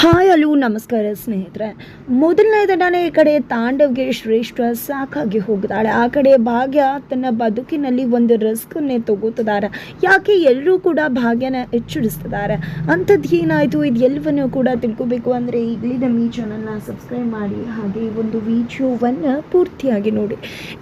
Hi ಅಲ್ಲೂ ನಮಸ್ಕಾರ ಸ್ನೇಹಿತರೆ. ಮೊದಲನೇದನೇ ಈ ಕಡೆ ತಾಂಡವ್ಗೆ ಶ್ರೇಷ್ಠ ಸಾಕಾಗಿ ಹೋಗ್ತಾಳೆ ಆ ಕಡೆ ಭಾಗ್ಯ ತನ್ನ ಬದುಕಿನಲ್ಲಿ ಒಂದು ರಿಸ್ಕನ್ನೇ ತಗೋತಿದ್ದಾರೆ. ಯಾಕೆ ಎಲ್ಲರೂ ಕೂಡ ಭಾಗ್ಯನ ಎಚ್ಚರಿಸ್ತಿದ್ದಾರೆ? ಅಂಥದ್ದು ಏನಾಯಿತು? ಇದು ಎಲ್ಲವನ್ನು ಕೂಡ ತಿಳ್ಕೊಬೇಕು ಅಂದರೆ ಈಗಲೇ ನಮ್ಮ ಈ ಚಾನಲ್ನ ಸಬ್ಸ್ಕ್ರೈಬ್ ಮಾಡಿ. ಹಾಗೆ ಒಂದು ವಿಡಿಯೋವನ್ನು ಪೂರ್ತಿಯಾಗಿ ನೋಡಿ.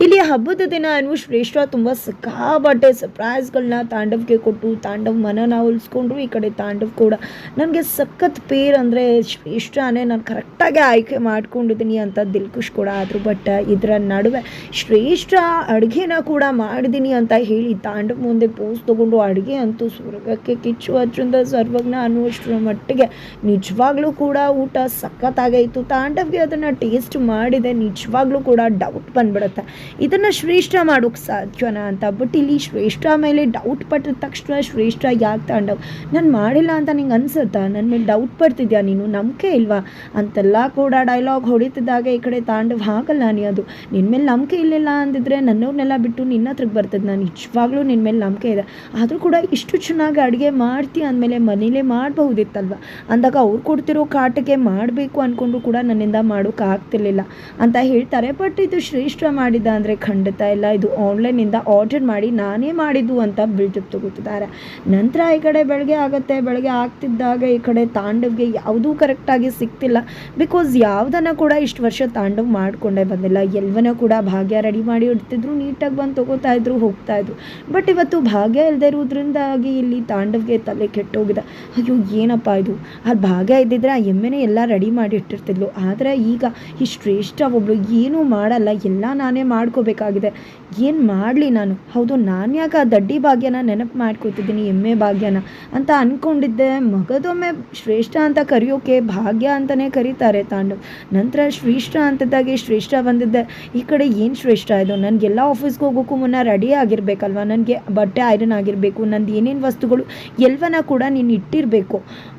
ಇಲ್ಲಿ ಹಬ್ಬದ ದಿನ ಏನು ಶ್ರೇಷ್ಠ ತುಂಬ ಸಿಕ್ಕಾಬಟ್ಟೆ ಸರ್ಪ್ರೈಸ್ಗಳನ್ನ ತಾಂಡವ್ಗೆ ಕೊಟ್ಟು, ತಾಂಡವ್ ಮನನ ಉಳಿಸ್ಕೊಂಡ್ರು ಈ ಕಡೆ ತಾಂಡವ್ ಕೂಡ. ನನಗೆ ಸಖತ್ ಪೇರ್ ಅಂದರೆ ಶ್ರೇಷ್ಠನೇ ನಾನು ಕರೆಕ್ಟಾಗಿ ಆಯ್ಕೆ ಮಾಡ್ಕೊಂಡಿದ್ದೀನಿ ಅಂತ ದಿಲ್ಕುಶ್ ಕೂಡ ಆದರು ಬಟ್ ಇದರ ನಡುವೆ ಶ್ರೇಷ್ಠ ಅಡುಗೆನ ಕೂಡ ಮಾಡಿದ್ದೀನಿ ಅಂತ ಹೇಳಿ ತಾಂಡ ಮುಂದೆ ಪೋಸ್ ತೊಗೊಂಡು ಅಡುಗೆ ಅಂತೂ ಸ್ವರ್ಗಕ್ಕೆ ಕಿಚ್ಚು. ಹಚ್ಚುಂದ ಸರ್ವಜ್ಞ ಅನ್ನುವಷ್ಟರ ಮಟ್ಟಿಗೆ ನಿಜವಾಗ್ಲೂ ಕೂಡ ಊಟ ಸಖತ್ತಾಗೈತು. ತಾಂಡವ್ಗೆ ಅದನ್ನು ಟೇಸ್ಟ್ ಮಾಡಿದೆ, ನಿಜವಾಗ್ಲೂ ಕೂಡ ಡೌಟ್ ಬಂದ್ಬಿಡುತ್ತೆ. ಇದನ್ನು ಶ್ರೇಷ್ಠ ಮಾಡೋಕ್ಕೆ ಸಾಧ್ಯನ ಅಂತ. ಬಟ್ ಇಲ್ಲಿ ಶ್ರೇಷ್ಠ ಮೇಲೆ ಡೌಟ್ ಪಟ್ಟಿದ ತಕ್ಷಣ ಶ್ರೇಷ್ಠ ಯಾಕೆ ತಾಂಡವ್? ನಾನು ಮಾಡಿಲ್ಲ ಅಂತ ನಿಂಗೆ ಅನ್ಸುತ್ತಾ? ನನ್ನ ಮೇಲೆ ಡೌಟ್ ಪಡ್ತಿದ್ಯಾ ನೀನು? ನಂಬಿಕೆ ಇಲ್ವಾ? ಅಂತೆಲ್ಲ ಕೂಡ ಡೈಲಾಗ್ ಹೊಡಿತಿದ್ದಾಗ ಈ ಕಡೆ ತಾಂಡವ್. ಹಾಗಲ್ಲ ನೀ ಅದು. ನಿನ್ನ ಮೇಲೆ ನಂಬಿಕೆ ಇಲ್ಲಿಲ್ಲ ಅಂದಿದ್ರೆ ನನ್ನವ್ರನ್ನೆಲ್ಲ ಬಿಟ್ಟು ನಿನ್ನ ಹತ್ರಕ್ಕೆ ಬರ್ತದೆ ನಾನು ನಿಜವಾಗ್ಲೂ ನಿನ್ನ ಮೇಲೆ ನಂಬಿಕೆ ಇದೆ. ಆದರೂ ಕೂಡ ಇಷ್ಟು ಚೆನ್ನಾಗಿ ಅಡುಗೆ ಮಾಡ್ತಿ ಅಂದಮೇಲೆ ಮನೇಲೇ ಮಾಡಬಹುದಿತ್ತಲ್ವ? ಅಂದಾಗ ಅವ್ರು ಕೊಡ್ತಿರೋ ಕಾಟಕ್ಕೆ ಮಾಡಬೇಕು ಅಂದ್ಕೊಂಡು ಕೂಡ ನನ್ನಿಂದ ಮಾಡೋಕೆ ಆಗ್ತಿರ್ಲಿಲ್ಲ. ಅಂತ ಹೇಳ್ತಾರೆ. ಬಟ್ ಇದು ಶ್ರೇಷ್ಠ ಮಾಡಿದ ಅಂದರೆ ಖಂಡಿತ ಇಲ್ಲ. ಇದು ಆನ್ಲೈನಿಂದ ಆರ್ಡರ್ ಮಾಡಿ ನಾನೇ ಮಾಡಿದ್ದು ಅಂತ ಬಿಳ್ತಿ ತಗೋತಿದ್ದಾರೆ. ನಂತರ ಈ ಕಡೆ ಬೆಳಗ್ಗೆ ಆಗುತ್ತೆ. ಬೆಳಗ್ಗೆ ಆಗ್ತಿದ್ದಾಗ ಈ ಕಡೆ ತಾಂಡವ್ಗೆ ಯಾವುದೂ ಕರೆಕ್ಟಾಗಿ ಸಿಗ್ತಿಲ್ಲ. ಬಿಕಾಸ್ ಯಾವುದನ್ನು ಕೂಡ ಇಷ್ಟು ವರ್ಷ ತಾಂಡವ್ ಮಾಡಿಕೊಂಡೇ ಬಂದಿಲ್ಲ. ಎಲ್ವನ ಕೂಡ ಭಾಗ್ಯ ರೆಡಿ ಮಾಡಿ ಇಡ್ತಿದ್ರು, ನೀಟಾಗಿ ಬಂದು ತೊಗೋತಾ ಇದ್ರು, ಹೋಗ್ತಾ ಇದ್ರು. ಬಟ್ ಇವತ್ತು ಭಾಗ್ಯ ಇಲ್ಲದೆ ಇರೋದ್ರಿಂದಾಗಿ ಇಲ್ಲಿ ತಾಂಡವ್ಗೆ ತಲೆ ಕೆಟ್ಟೋಗಿದೆ. ಅಯ್ಯೋ, ಏನಪ್ಪ ಇದು? ಆ ಭಾಗ್ಯ ಇದ್ದಿದ್ರೆ ಆ ಎಮ್ಮೆನೇ ಎಲ್ಲ ರೆಡಿ ಮಾಡಿ ಇಟ್ಟಿರ್ತಿದ್ಲು. ಆದರೆ ಈಗ ಈ ಶ್ರೇಷ್ಠ ಒಬ್ಬಳು ಏನೂ ಮಾಡಲ್ಲ. ಎಲ್ಲ ನಾನೇ ಮಾಡ್ಕೋಬೇಕಾಗಿದೆ. ಏನು ಮಾಡಲಿ ನಾನು? ಹೌದು, ನಾನು ಯಾಕೆ ಆ ದಡ್ಡಿ ಭಾಗ್ಯನ ನೆನಪು ಮಾಡ್ಕೋತಿದ್ದೀನಿ, ಎಮ್ಮೆ ಭಾಗ್ಯನ? ಅಂತ ಅಂದ್ಕೊಂಡಿದ್ದೆ ಮಗದೊಮ್ಮೆ ಶ್ರೇಷ್ಠ ಅಂತ ಕರೆಯೋಕೆ ಭಾಗ್ಯ ಅಂತಲೇ ಕರೀತಾರೆ ತಾಂಡವ್. ನಂತರ ಶ್ರೇಷ್ಠ ಅಂತದಾಗೆ ಶ್ರೇಷ್ಠ ಬಂದಿದ್ದೆ. ಈ ಕಡೆ ಏನು ಶ್ರೇಷ್ಠ ಇದು? ನನಗೆಲ್ಲ ಆಫೀಸ್ಗೆ ಹೋಗೋಕ್ಕೂ ಮುನ್ನ ರೆಡಿ ಆಗಿರಬೇಕಲ್ವ? ನನಗೆ ಬಟ್ಟೆ ಐರನ್ ಆಗಿರಬೇಕು, ನಂದು ಏನೇನು ವಸ್ತುಗಳು ಎಲ್ಲವನ್ನ ಕೂಡ ನೀನು ಇಟ್ಟಿರಬೇಕು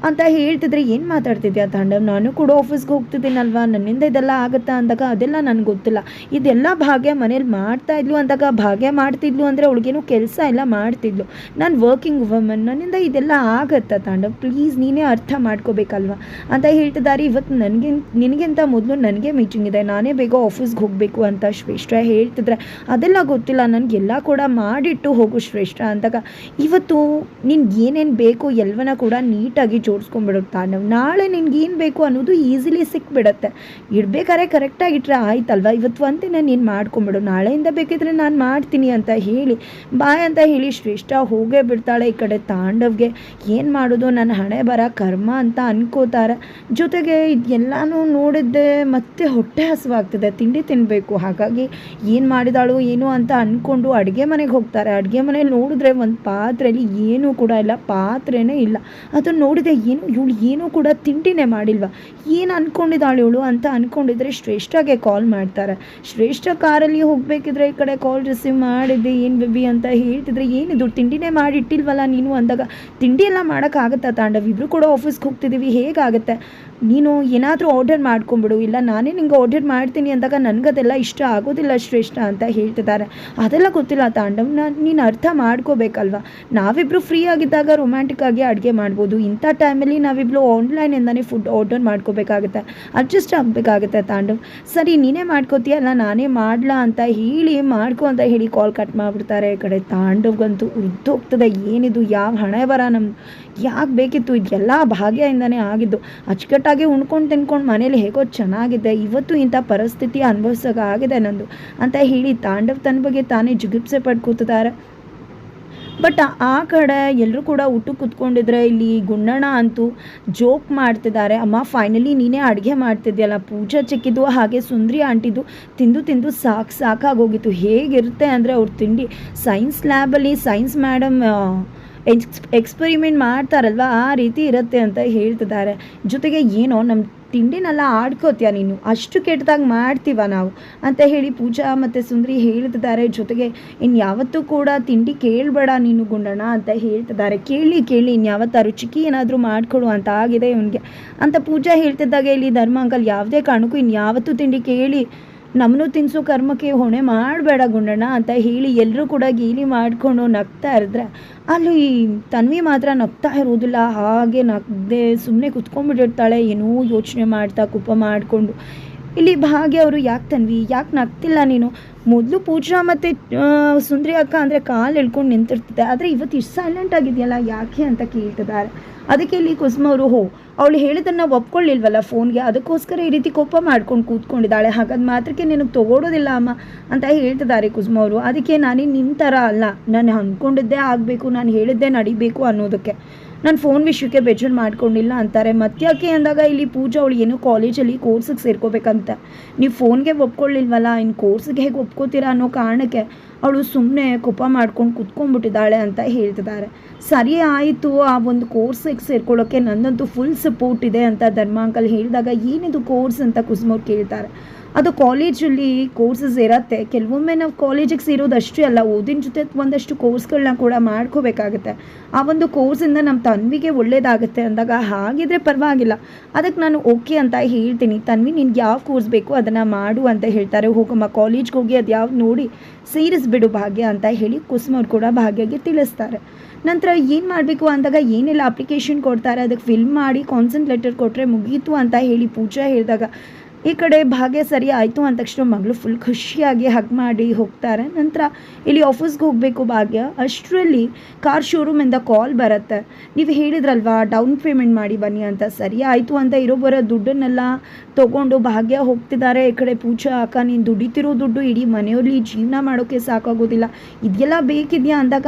ಅಂತ ಹೇಳ್ತಿದ್ರೆ ಏನು ಮಾತಾಡ್ತಿದ್ಯಾ ತಾಂಡವ್? ನಾನು ಕೂಡ ಆಫೀಸ್ಗೆ ಹೋಗ್ತಿದ್ದೀನಲ್ವಾ? ನನ್ನಿಂದ ಇದೆಲ್ಲ ಆಗುತ್ತಾ ಅಂದಾಗ ಅದೆಲ್ಲ ನನಗೆ ಗೊತ್ತಿಲ್ಲ. ಇದೆಲ್ಲ ಭಾಗ್ಯ ಮನೇಲಿ ಮಾಡ್ತಾ ಇದ್ಲು ಅಂದಾಗ ಭಾಗ್ಯ ಮಾಡ್ತಿದ್ಲು ಅಂದರೆ ಅವಳಿಗೇನು ಕೆಲಸ ಎಲ್ಲ ಮಾಡ್ತಿದ್ಲು. ನಾನು ವರ್ಕಿಂಗ್ ವುಮನ್ ನನ್ನಿಂದ ಇದೆಲ್ಲ ಆಗತ್ತಾ ತಾಂಡವ್? ಪ್ಲೀಸ್ ನೀನೇ ಅರ್ಥ ಮಾಡ್ಕೋಬೇಕಲ್ವ? ಅಂತ ಹೇಳ್ತಿದ್ದಾರೆ. ಇವತ್ತು ನನಗೆ, ನಿನಗಿಂತ ಮೊದಲು ನನಗೆ ಮೀಟಿಂಗ್ ಇದೆ. ನಾನೇ ಬೇಗ ಆಫೀಸ್ಗೆ ಹೋಗಬೇಕು ಅಂತ ಶ್ರೇಷ್ಠ ಹೇಳ್ತಿದ್ರೆ. ಅದೆಲ್ಲ ಗೊತ್ತಿಲ್ಲ. ನನಗೆಲ್ಲ ಕೂಡ ಮಾಡಿಟ್ಟು ಹೋಗು ಶ್ರೇಷ್ಠ ಅಂತಾಗ ಇವತ್ತು ನಿನ್ಗೆ ಏನೇನು ಬೇಕು ಎಲ್ಲವನ್ನ ಕೂಡ ನೀಟಾಗಿ ಜೋಡಿಸ್ಕೊಂಡ್ಬಿಡುತ್ತಾ? ತಾಂಡವ್ ನಾಳೆ ನಿನ್ಗೇನು ಬೇಕು ಅನ್ನೋದು ಈಸಿಲಿ ಸಿಕ್ಬಿಡತ್ತೆ. ಇಡಬೇಕಾದ್ರೆ ಕರೆಕ್ಟಾಗಿ ಇಟ್ಟರೆ ಆಯ್ತಲ್ವ? ಇವತ್ತು ಒಂದಿನ ನೀನು ಮಾಡ್ಕೊಂಬಿಡು ನಾಳೆಯಿಂದ ಬೇಕಿದ್ರೆ ನಾನು ಮಾಡ್ತೀನಿ ಅಂತ ಹೇಳಿ, ಬಾಯ್ ಅಂತ ಹೇಳಿ ಶ್ರೇಷ್ಠ ಹೋಗೇ ಬಿಡ್ತಾಳೆ ಈ ಕಡೆ ತಾಂಡವ್ಗೆ. ಏನು ಮಾಡೋದು? ನನ್ನ ಹಣೆ ಬರ ಕರ್ಮ ಅಂತ ಜೊತೆಗೆ ಇದೆಲ್ಲನೂ ನೋಡಿದ್ದೆ ಮತ್ತೆ ಹೊಟ್ಟೆ ಹಸುವಾಗ್ತದೆ. ತಿಂಡಿ ತಿನ್ನಬೇಕು ಹಾಗಾಗಿ ಏನು ಮಾಡಿದಾಳು, ಏನು ಅಂತ ಅಂದ್ಕೊಂಡು ಅಡುಗೆ ಮನೆಗೆ ಹೋಗ್ತಾರೆ. ಅಡುಗೆ ಮನೆಯಲ್ಲಿ ನೋಡಿದ್ರೆ ಒಂದು ಪಾತ್ರೆಯಲ್ಲಿ ಏನೂ ಕೂಡ ಇಲ್ಲ, ಪಾತ್ರೆನೇ ಇಲ್ಲ. ಅದನ್ನು ನೋಡಿದೆ, ಏನು ಇವಳು ಏನೂ ಕೂಡ ತಿಂಡಿನೇ ಮಾಡಿಲ್ವ? ಏನು ಅಂದ್ಕೊಂಡಿದ್ದಾಳು ಇವಳು ಅಂತ ಅಂದ್ಕೊಂಡಿದ್ರೆ ಶ್ರೇಷ್ಠಗೆ ಕಾಲ್ ಮಾಡ್ತಾರೆ. ಶ್ರೇಷ್ಠ ಕಾರಲ್ಲಿ ಹೋಗಬೇಕಿದ್ರೆ ಈ ಕಡೆ ಕಾಲ್ ರಿಸೀವ್ ಮಾಡಿದ್ದೆ, ಏನು ಬೇಬಿ ಅಂತ ಹೇಳ್ತಿದ್ರೆ ಏನಿದು ತಿಂಡಿನೇ ಮಾಡಿಟ್ಟಿಲ್ವಲ್ಲ ನೀನು ಅಂದಾಗ, ತಿಂಡಿ ಎಲ್ಲ ಮಾಡೋಕ್ಕಾಗತ್ತಾ ತಾಂಡವ್? ಇಬ್ಬರು ಕೂಡ ಆಫೀಸ್ಗೆ ಹೋಗ್ತಿದ್ದೀವಿ ಹೇಗಾಗುತ್ತೆ ನೀನು ಏನಾದರೂ ಆರ್ಡರ್ ಮಾಡ್ಕೊಂಬಿಡು ಇಲ್ಲ ನಾನೇ ನಿಂಗೆ ಆರ್ಡರ್ ಮಾಡ್ತೀನಿ ಅಂದಾಗ ನನಗದೆಲ್ಲ ಇಷ್ಟ ಆಗೋದಿಲ್ಲ ಶ್ರೇಷ್ಠ ಅಂತ ಹೇಳ್ತಿದ್ದಾರೆ. ಅದೆಲ್ಲ ಗೊತ್ತಿಲ್ಲ ತಾಂಡವ್ ನಾನು ಅರ್ಥ ಮಾಡ್ಕೋಬೇಕಲ್ವ? ನಾವಿಬ್ಬರು ಫ್ರೀ ಆಗಿದ್ದಾಗ ರೊಮ್ಯಾಂಟಿಕ್ ಆಗಿ ಅಡುಗೆ ಮಾಡ್ಬೋದು. ಇಂಥ ಟೈಮಲ್ಲಿ ನಾವಿಬ್ಬರು ಆನ್ಲೈನಿಂದನೇ ಫುಡ್ ಆರ್ಡರ್ ಮಾಡ್ಕೋಬೇಕಾಗುತ್ತೆ ಅಡ್ಜಸ್ಟ್ ಆಗಬೇಕಾಗುತ್ತೆ ತಾಂಡವ್. ಸರಿ, ನೀನೇ ಮಾಡ್ಕೋತೀಯಲ್ಲ, ನಾನೇ ಮಾಡ್ಲಾ ಅಂತ ಹೇಳಿ ಮಾಡ್ಕೊ ಅಂತ ಹೇಳಿ ಕಾಲ್ ಕಟ್ ಮಾಡಿಬಿಡ್ತಾರೆ. ಈ ಕಡೆ ತಾಂಡವ್ಗಂತೂ ಉರಿದೋಗ್ತದೆ ಏನಿದು, ಯಾವ ಹಣೆ ಬರ ನಮ್ಮ ಯಾಕೆ ಬೇಕಿತ್ತು? ಇದೆಲ್ಲ ಭಾಗ್ಯದಿಂದನೇ ಆಗಿದ್ದು. ಅಚ್ಚುಕಟ್ಟಾಗಿ ಉಣ್ಕೊಂಡು ತಿನ್ಕೊಂಡು ಮನೇಲಿ ಹೇಗೋ ಚೆನ್ನಾಗಿದೆ, ಇವತ್ತು ಇಂಥ ಪರಿಸ್ಥಿತಿ ಅನುಭವಿಸೋಕ್ಕಾಗಿದೆ ನಂದು ಅಂತ ಹೇಳಿ ತಾಂಡವ್ ತನ್ನ ಬಗ್ಗೆ ತಾನೇ ಜಿಗುಪ್ಸೆ ಕೂತಿದ್ದಾರೆ. ಬಟ್ ಆ ಕಡೆ ಎಲ್ಲರೂ ಕೂಡ ಊಟಕ್ಕೆ ಕೂತ್ಕೊಂಡಿದ್ರೆ ಇಲ್ಲಿ ಗುಂಡಣ್ಣ ಅಂತೂ ಜೋಕ್ ಮಾಡ್ತಿದ್ದಾರೆ. ಅಮ್ಮ ಫೈನಲಿ ನೀನೇ ಅಡುಗೆ ಮಾಡ್ತಿದ್ಯಲ್ಲ, ಪೂಜಾ ಚಿಕ್ಕಿದ್ದು ಹಾಗೆ ಸುಂದ್ರಿ ಆಂಟಿದ್ದು ತಿಂದು ತಿಂದು ಸಾಕು ಸಾಕಾಗೋಗಿತ್ತು. ಹೇಗಿರುತ್ತೆ ಅಂದರೆ ಅವ್ರ ತಿಂಡಿ ಸೈನ್ಸ್ ಲ್ಯಾಬಲ್ಲಿ ಸೈನ್ಸ್ ಮೇಡಮ್ ಎಕ್ಸ್, ಎಕ್ಸ್ಪರಿಮೆಂಟ್ ಮಾಡ್ತಾರಲ್ವ? ಆ ರೀತಿ ಇರುತ್ತೆ ಅಂತ ಹೇಳ್ತಿದ್ದಾರೆ. ಜೊತೆಗೆ ಏನೋ ನಮ್ಮ ತಿಂಡಿನೆಲ್ಲ ಆಡ್ಕೋತೀಯ ನೀನು? ಅಷ್ಟು ಕೆಟ್ಟದಾಗ ಮಾಡ್ತೀವ ನಾವು? ಅಂತ ಹೇಳಿ ಪೂಜಾ ಮತ್ತು ಸುಂದರಿ ಹೇಳ್ತಿದ್ದಾರೆ. ಜೊತೆಗೆ ಇನ್ನು ಯಾವತ್ತೂ ಕೂಡ ತಿಂಡಿ ಕೇಳಬೇಡ ನೀನು ಗುಂಡಣ್ಣ ಅಂತ ಹೇಳ್ತಿದ್ದಾರೆ. ಕೇಳಿ ಕೇಳಿ ಇನ್ಯಾವತ್ತಾರು ಚಿಕ್ಕಿ ಏನಾದರೂ ಮಾಡಿಕೊಡು ಅಂತ ಆಗಿದೆ ಇವನಿಗೆ. ಅಂತ ಪೂಜಾ ಹೇಳ್ತಿದ್ದಾಗ ಇಲ್ಲಿ ಧರ್ಮ ಅಂಕಲ್, ಯಾವುದೇ ಕಾರಣಕ್ಕೂ ಇನ್ಯಾವತ್ತೂ ತಿಂಡಿ ಕೇಳಿ ನಮ್ಮನ್ನು ತಿನ್ನಿಸೋ ಕರ್ಮಕ್ಕೆ ಹೊಣೆ ಮಾಡಬೇಡ ಗುಂಡಣ್ಣ ಅಂತ ಹೇಳಿ ಎಲ್ಲರೂ ಕೂಡ ಗೀಲಿ ಮಾಡಿಕೊಂಡು ನಗ್ತಾ ಇರಿದ್ರೆ ಅಲ್ಲಿ ತನ್ವಿ ಮಾತ್ರ ನಗ್ತಾ ಇರೋದಿಲ್ಲ ಹಾಗೆ ನಗ್ದೆ ಸುಮ್ಮನೆ ಕುತ್ಕೊಂಡ್ಬಿಟ್ಟಿರ್ತಾಳೆ, ಏನೋ ಯೋಚನೆ ಮಾಡ್ತಾ ಕುಪ್ಪ ಮಾಡಿಕೊಂಡು. ಇಲ್ಲಿ ಭಾಗ್ಯ ಅವರು, ಯಾಕೆ ತನ್ವಿ, ಯಾಕೆ ನಗ್ತಿಲ್ಲ ನೀನು? ಮೊದಲು ಪೂಜಾ ಮತ್ತು ಸುಂದರಿ ಅಕ್ಕ ಅಂದರೆ ಕಾಲು ಎಳ್ಕೊಂಡು ನಿಂತಿರ್ತಿದ್ದೆ. ಆದರೆ ಇವತ್ತು ಇಷ್ಟು ಸೈಲೆಂಟ್ ಆಗಿದೆಯಲ್ಲ, ಯಾಕೆ ಅಂತ ಕೇಳ್ತಿದ್ದಾರೆ. ಅದಕ್ಕೆ ಇಲ್ಲಿ ಕುಸುಮ ಅವರು, ಹೋ, ಅವಳು ಹೇಳಿದ್ದನ್ನು ಒಪ್ಕೊಳ್ಳಿಲ್ವಲ್ಲ ಫೋನ್ಗೆ? ಅದಕ್ಕೋಸ್ಕರ ಈ ರೀತಿ ಕೋಪ ಮಾಡ್ಕೊಂಡು ಕೂತ್ಕೊಂಡಿದ್ದಾಳೆ. ಹಾಗಾದ ಮಾತ್ರಕ್ಕೆ ನಿನಗೆ ತೊಗೊಡೋದಿಲ್ಲ ಅಮ್ಮ, ಅಂತ ಹೇಳ್ತಿದ್ದಾರೆ ಕುಸುಮ ಅವರು. ಅದಕ್ಕೆ ನಾನೇ ನಿನ್ನ ಥರ ಅಲ್ಲ. ನಾನು ಅಂದ್ಕೊಂಡಿದ್ದೇ ಆಗಬೇಕು, ನಾನು ಹೇಳಿದ್ದೇ ನಡಿಬೇಕು ಅನ್ನೋದಕ್ಕೆ. ನಾನು ಫೋನ್ ವಿಷಯಕ್ಕೆ ಬೇಜಾರು ಮಾಡ್ಕೊಂಡಿಲ್ಲ ಅಂತಾರೆ. ಮತ್ತ್ಯಾಕೆ ಅಂದಾಗ, ಇಲ್ಲಿ ಪೂಜಾ ಅವಳು ಏನು ಕಾಲೇಜಲ್ಲಿ ಕೋರ್ಸಿಗೆ ಸೇರ್ಕೋಬೇಕಂತ. ನೀವು ಫೋನ್ಗೆ ಒಪ್ಕೊಳ್ಳಿಲ್ವಲ್ಲ ಇನ್ನು ಕೋರ್ಸಿಗೆ ಹೇಗೆ ಒಪ್ಕೋತೀರಾ ಅನ್ನೋ ಕಾರಣಕ್ಕೆ ಅವಳು ಸುಮ್ಮನೆ ಕೋಪ ಮಾಡ್ಕೊಂಡು ಕುತ್ಕೊಂಡ್ಬಿಟ್ಟಿದ್ದಾಳೆ ಅಂತ ಹೇಳ್ತಿದ್ದಾರೆ. ಸರಿ ಆಯಿತು, ಆ ಒಂದು ಕೋರ್ಸಿಗೆ ಸೇರ್ಕೊಳ್ಳೋಕ್ಕೆ ನನ್ನಂತೂ ಫುಲ್ ಸಪೋರ್ಟ್ ಇದೆ ಅಂತ ಧರ್ಮಾಂಕಲ್ ಹೇಳಿದಾಗ, ಏನಿದು ಕೋರ್ಸ್ ಅಂತ ಕುಸುಮವ್ರು ಕೇಳ್ತಾರೆ. ಅದು ಕಾಲೇಜಲ್ಲಿ ಕೋರ್ಸಸ್ ಇರತ್ತೆ. ಕೆಲವೊಮ್ಮೆ ನಾವು ಕಾಲೇಜಿಗೆ ಸೇರೋದು ಅಷ್ಟೇ ಅಲ್ಲ, ಓದಿನ ಜೊತೆ ಒಂದಷ್ಟು ಕೋರ್ಸ್ಗಳನ್ನ ಕೂಡ ಮಾಡ್ಕೋಬೇಕಾಗುತ್ತೆ. ಆ ಒಂದು ಕೋರ್ಸಿಂದ ನಮ್ಮ ತನ್ವಿಗೆ ಒಳ್ಳೇದಾಗುತ್ತೆ ಅಂದಾಗ ಹಾಗಿದ್ರೆ ಪರವಾಗಿಲ್ಲ. ಅದಕ್ಕೆ ನಾನು ಓಕೆ ಅಂತ ಹೇಳ್ತೀನಿ. ತನ್ವಿ, ನಿನ್ಗೆ ಯಾವ ಕೋರ್ಸ್ ಬೇಕು ಅದನ್ನು ಮಾಡು ಅಂತ ಹೇಳ್ತಾರೆ. ಹೋಗಮ್ಮ ಕಾಲೇಜ್ಗೆ ಹೋಗಿ ಅದು ಯಾವ ನೋಡಿ ಸೇರಿಸ್ಬಿಡು ಭಾಗ್ಯ ಅಂತ ಹೇಳಿ ಕುಸುಮವ್ರು ಕೂಡ ಭಾಗ್ಯಗೆ ತಿಳಿಸ್ತಾರೆ. ನಂತರ ಏನು ಮಾಡಬೇಕು ಅಂದಾಗ ಏನೆಲ್ಲ ಅಪ್ಲಿಕೇಶನ್ ಕೊಡ್ತಾರೆ ಅದಕ್ಕೆ ಫಿಲ್ ಮಾಡಿ ಕಾನ್ಸೆಂಟ್ ಲೆಟರ್ ಕೊಟ್ಟರೆ ಮುಗೀತು ಅಂತ ಹೇಳಿ ಪೂಜಾ ಹೇಳಿದಾಗ ಈ ಕಡೆ ಭಾಗ್ಯ ಸರಿ ಆಯಿತು ಅಂದ ತಕ್ಷಣ ಮಗಳು ಫುಲ್ ಖುಷಿಯಾಗಿ ಹಗ್ ಮಾಡಿ ಹೋಗ್ತಾರೆ. ನಂತರ ಇಲ್ಲಿ ಆಫೀಸ್ಗೆ ಹೋಗಬೇಕು ಭಾಗ್ಯ. ಅಷ್ಟರಲ್ಲಿ ಕಾರ್ ಶೋರೂಮಿಂದ ಕಾಲ್ ಬರುತ್ತೆ. ನೀವು ಹೇಳಿದ್ರಲ್ವಾ ಡೌನ್ ಪೇಮೆಂಟ್ ಮಾಡಿ ಬನ್ನಿ ಅಂತ. ಸರಿ ಆಯಿತು ಅಂತ ಇರೋ ದುಡ್ಡನ್ನೆಲ್ಲ ತೊಗೊಂಡು ಭಾಗ್ಯ ಹೋಗ್ತಿದ್ದಾರೆ. ಈ ಕಡೆ ಪೂಜಾ, ಅಕ್ಕ, ನೀನು ದುಡಿತಿರೋ ದುಡ್ಡು ಇಡೀ ಮನೆಯಲ್ಲಿ ಜೀವನ ಮಾಡೋಕ್ಕೆ ಸಾಕಾಗೋದಿಲ್ಲ. ಇದೆಲ್ಲ ಬೇಕಿದೆಯಾ ಅಂದಾಗ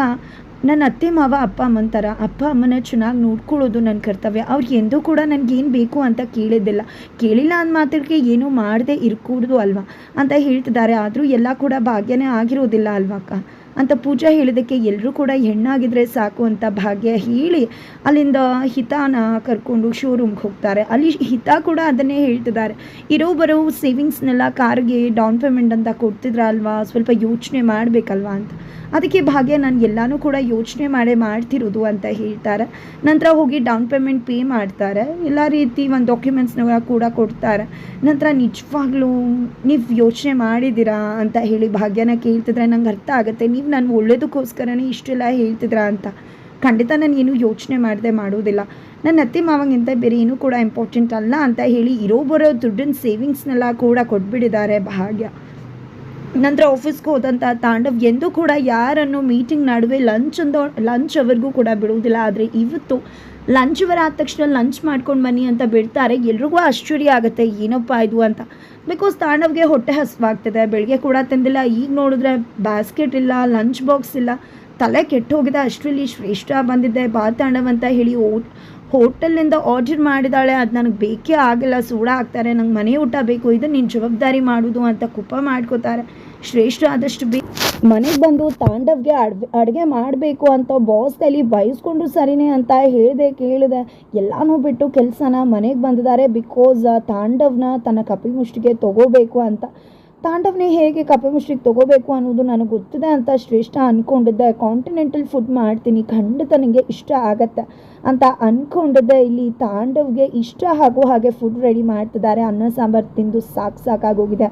ನನ್ನ ಅತ್ತೆ ಮಾವ, ಅಪ್ಪ ಅಮ್ಮನ ಅಪ್ಪ ಅಮ್ಮನ ಚೆನ್ನಾಗಿ ನೋಡ್ಕೊಳ್ಳೋದು ನನ್ನ ಕರ್ತವ್ಯ. ಅವ್ರು ಎಂದೂ ಕೂಡ ನನಗೇನು ಬೇಕು ಅಂತ ಕೇಳಿದ್ದಿಲ್ಲ. ಕೇಳಿಲ್ಲ ಅಂದ ಮಾತ್ರಕ್ಕೆ ಏನೂ ಮಾಡದೆ ಇರಕೂಡ್ದು ಅಲ್ವಾ? ಅಂತ ಹೇಳ್ತಿದ್ದಾರೆ. ಆದರೂ ಎಲ್ಲ ಕೂಡ ಭಾಗ್ಯನೇ ಆಗಿರೋದಿಲ್ಲ ಅಲ್ವಾ ಅಕ್ಕ? ಅಂತ ಪೂಜಾ ಹೇಳಿದ್ದಕ್ಕೆ ಎಲ್ಲರೂ ಕೂಡ ಹೆಣ್ಣಾಗಿದ್ರೆ ಸಾಕು ಅಂತ ಭಾಗ್ಯ ಹೇಳಿ ಅಲ್ಲಿಂದ ಹಿತಾನ ಕರ್ಕೊಂಡು ಶೋರೂಮ್ಗೆ ಹೋಗ್ತಾರೆ. ಅಲ್ಲಿ ಹಿತ ಕೂಡ ಅದನ್ನೇ ಹೇಳ್ತಿದ್ದಾರೆ. ಇರೋ ಬರೋ ಸೇವಿಂಗ್ಸ್ನೆಲ್ಲ ಕಾರ್ಗೆ ಡೌನ್ ಪೇಮೆಂಟ್ ಅಂತ ಕೊಡ್ತಿದ್ರ ಅಲ್ವಾ? ಸ್ವಲ್ಪ ಯೋಚನೆ ಮಾಡಬೇಕಲ್ವಾ ಅಂತ. ಅದಕ್ಕೆ ಭಾಗ್ಯ ನಾನು ಎಲ್ಲನೂ ಕೂಡ ಯೋಚನೆ ಮಾಡೇ ಮಾಡ್ತಿರೋದು ಅಂತ ಹೇಳ್ತಾರೆ. ನಂತರ ಹೋಗಿ ಡೌನ್ ಪೇಮೆಂಟ್ ಪೇ ಮಾಡ್ತಾರೆ. ಎಲ್ಲ ರೀತಿ ಒಂದು ಡಾಕ್ಯುಮೆಂಟ್ಸ್ನ ಕೂಡ ಕೊಡ್ತಾರೆ. ನಂತರ ನಿಜವಾಗ್ಲೂ ನೀವು ಯೋಚನೆ ಮಾಡಿದ್ದೀರಾ ಅಂತ ಹೇಳಿ ಭಾಗ್ಯನ ಕೇಳ್ತಿದ್ರೆ ನಂಗೆ ಅರ್ಥ ಆಗುತ್ತೆ. ನೀವು ನಾನು ಒಳ್ಳೇದಕ್ಕೋಸ್ಕರನೇ ಇಷ್ಟೆಲ್ಲ ಹೇಳ್ತಿದ್ರಾ ಅಂತ. ಖಂಡಿತ ನಾನು ಏನು ಯೋಚನೆ ಮಾಡದೆ ಮಾಡೋದಿಲ್ಲ. ನನ್ನ ಅತ್ತೆ ಮಾವಂಗಿಂತ ಬೇರೆ ಏನೂ ಕೂಡ ಇಂಪಾರ್ಟೆಂಟ್ ಅಲ್ಲ ಅಂತ ಹೇಳಿ ಇರೋ ಬರೋ ದುಡ್ಡಿನ ಸೇವಿಂಗ್ಸ್ನೆಲ್ಲ ಕೂಡ ಕೊಟ್ಬಿಟ್ಟಿದ್ದಾರೆ ಭಾಗ್ಯ. ನಂತರ ಆಫೀಸ್ಗೆ ಹೋದಂಥ ತಾಂಡವ್ ಎಂದೂ ಕೂಡ ಯಾರನ್ನು ಮೀಟಿಂಗ್ ನಡುವೆ ಲಂಚ್ ಅಂದೋ ಲಂಚ್ ಅವರಿಗೂ ಕೂಡ ಬಿಡುವುದಿಲ್ಲ. ಆದರೆ ಇವತ್ತು ಲಂಚ್ ಬರ ಆದ ತಕ್ಷಣ ಲಂಚ್ ಮಾಡ್ಕೊಂಡು ಬನ್ನಿ ಅಂತ ಬಿಡ್ತಾರೆ. ಎಲ್ರಿಗೂ ಆಶ್ಚರ್ಯ ಆಗುತ್ತೆ, ಏನಪ್ಪ ಇದು ಅಂತ. ಬಿಕಾಸ್ ತಾಂಡವ್ಗೆ ಹೊಟ್ಟೆ ಹಸುವಾಗ್ತದೆ. ಬೆಳಗ್ಗೆ ಕೂಡ ತಂದಿಲ್ಲ. ಈಗ ನೋಡಿದ್ರೆ ಬ್ಯಾಸ್ಕೆಟ್ ಇಲ್ಲ ಲಂಚ್ ಬಾಕ್ಸ್ ಇಲ್ಲ. ತಲೆ ಕೆಟ್ಟು ಹೋಗಿದೆ. ಅಷ್ಟರಲ್ಲಿ ಶ್ರೇಷ್ಠ ಬಂದಿದ್ದೆ. ಬಾ ತಾಂಡವ್ ಅಂತ ಹೇಳಿ ಓ ಹೋಟೆಲ್ನಿಂದ ಆರ್ಡರ್ ಮಾಡಿದಾಳೆ, ಅದು ನನಗೆ ಬೇಕೇ ಆಗಿಲ್ಲ ಸೂಡ ಹಾಕ್ತಾರೆ ನಂಗೆ ಮನೆ ಊಟ ಬೇಕು, ಇದು ನಿನ್ನ ಜವಾಬ್ದಾರಿ ಮಾಡೋದು ಅಂತ ಕುಪ್ಪ ಮಾಡ್ಕೋತಾರೆ. ಶ್ರೇಷ್ಠ ಆದಷ್ಟು ಬಿ ಮನೆಗೆ ಬಂದು ತಾಂಡವ್ಗೆ ಅಡ್ ಅಡುಗೆ ಮಾಡಬೇಕು ಅಂತ ಬಾಸ್ ಅಲ್ಲಿ ಬಯಸ್ಕೊಂಡು ಸರಿನೇ ಅಂತ ಹೇಳಿದೆ ಕೇಳಿದೆ. ಎಲ್ಲನೂ ಬಿಟ್ಟು ಕೆಲಸನ ಮನೆಗೆ ಬಂದಿದ್ದಾರೆ ಬಿಕಾಸ್ ತಾಂಡವ್ನ ತನ್ನ ಕಪಿ ಮುಷ್ಟಿಗೆ ತಗೋಬೇಕು ಅಂತ. ತಾಂಡವ್ನೇ ಹೇಗೆ ಕಪಿಮುಷ್ಟಿಗೆ ತಗೋಬೇಕು ಅನ್ನೋದು ನನಗೆ ಗೊತ್ತಿದೆ ಅಂತ ಶ್ರೇಷ್ಠ ಅಂದ್ಕೊಂಡಿದ್ದೆ ಕಾಂಟಿನೆಂಟಲ್ ಫುಡ್ ಮಾಡ್ತೀನಿ, ಖಂಡಿತ ನನಗೆ ಇಷ್ಟ ಆಗತ್ತೆ. ಅಂತ ಅಂದ್ಕೊಂಡಿದ್ದೆ ಇಲ್ಲಿ ತಾಂಡವ್ಗೆ ಇಷ್ಟ ಆಗೋ ಹಾಗೆ ಫುಡ್ ರೆಡಿ ಮಾಡ್ತಿದ್ದಾರೆ. ಅನ್ನ, ಸಾಂಬಾರು ತಿಂದು ಸಾಕು ಸಾಕಾಗೋಗಿದೆ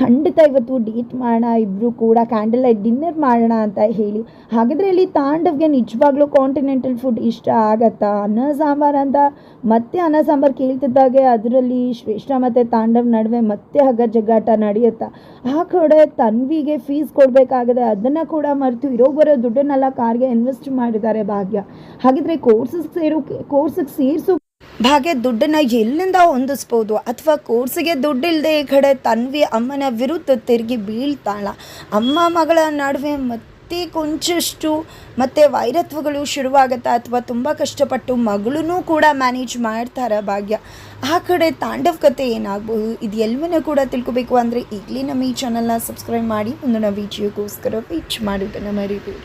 ಖಂಡಿತ ಇವತ್ತು ಡೇಟ್ ಮಾಡೋಣ ಇಬ್ಬರು ಕೂಡ ಕ್ಯಾಂಡಲ್ ಲೈಟ್ ಡಿನ್ನರ್ ಮಾಡೋಣ ಅಂತ ಹೇಳಿ. ಹಾಗಿದ್ರೆ ಇಲ್ಲಿ ತಾಂಡವ್ಗೆ ನಿಜವಾಗ್ಲೂ ಕಾಂಟಿನೆಂಟಲ್ ಫುಡ್ ಇಷ್ಟ ಆಗತ್ತಾ? ಅನ್ನ, ಸಾಂಬಾರು ಅಂತ ಮತ್ತೆ ಅನ್ನ, ಸಾಂಬಾರು ಕೇಳ್ತಿದ್ದಾಗೆ ಅದರಲ್ಲಿ ಶ್ರೇಷ್ಠ ಮತ್ತು ತಾಂಡವ್ ನಡುವೆ ಮತ್ತೆ ಹಗ್ಗ ಜಗ್ಗಾಟ ನಡೆಯುತ್ತಾ? ಆ ಕಡೆ ತನ್ವಿಗೆ ಫೀಸ್ ಕೊಡಬೇಕಾಗಿದೆ. ಅದನ್ನು ಕೂಡ ಮರೆತು ಇರೋ ಬರೋ ದುಡ್ಡನ್ನೆಲ್ಲ ಕಾರ್ಗೆ ಇನ್ವೆಸ್ಟ್ ಮಾಡಿದ್ದಾರೆ ಭಾಗ್ಯ. ಹಾಗಿದ್ರೆ ಕೋರ್ಸಸ್ ಸೇರೋ ಕೋರ್ಸಿಗೆ ಸೇರಿಸೋ. ಭಾಗ್ಯ ದುಡ್ಡನ್ನ ಎಲ್ಲಿಂದ ಹೊಂದಿಸ್ಬೋದು? ಅಥವಾ ಕೋರ್ಸಿಗೆ ದುಡ್ಡಿಲ್ಲದೆ ಈ ಕಡೆ ತನ್ವಿ ಅಮ್ಮನ ವಿರುದ್ಧ ತಿರುಗಿ ಬೀಳ್ತಾಳ. ಅಮ್ಮ ಮಗಳ ನಡುವೆ ಮತ್ತೆ ಕೊಂಚಷ್ಟು ಮತ್ತೆ ವೈರತ್ವಗಳು ಶುರುವಾಗುತ್ತಾ ಅಥವಾ ತುಂಬ ಕಷ್ಟಪಟ್ಟು ಮಗಳೂ ಕೂಡ ಮ್ಯಾನೇಜ್ ಮಾಡ್ತಾರೆ ಭಾಗ್ಯ. ಆ ಕಡೆ ತಾಂಡವ್ ಕತೆ ಏನಾಗ್ಬೋದು? ಇದು ಎಲ್ಲವನ್ನೂ ಕೂಡ ತಿಳ್ಕೊಬೇಕು. ಅಂದರೆ ಈಗಲೇ ನಮ್ಮ ಈ ಚಾನಲ್ನ ಸಬ್ಸ್ಕ್ರೈಬ್ ಮಾಡಿ ಮುಂದಿನ ವಿಡಿಯೋಗೋಸ್ಕರ ವೀಚ್ ಮಾಡೋದನ್ನು ಮರಿಬೇಡಿ.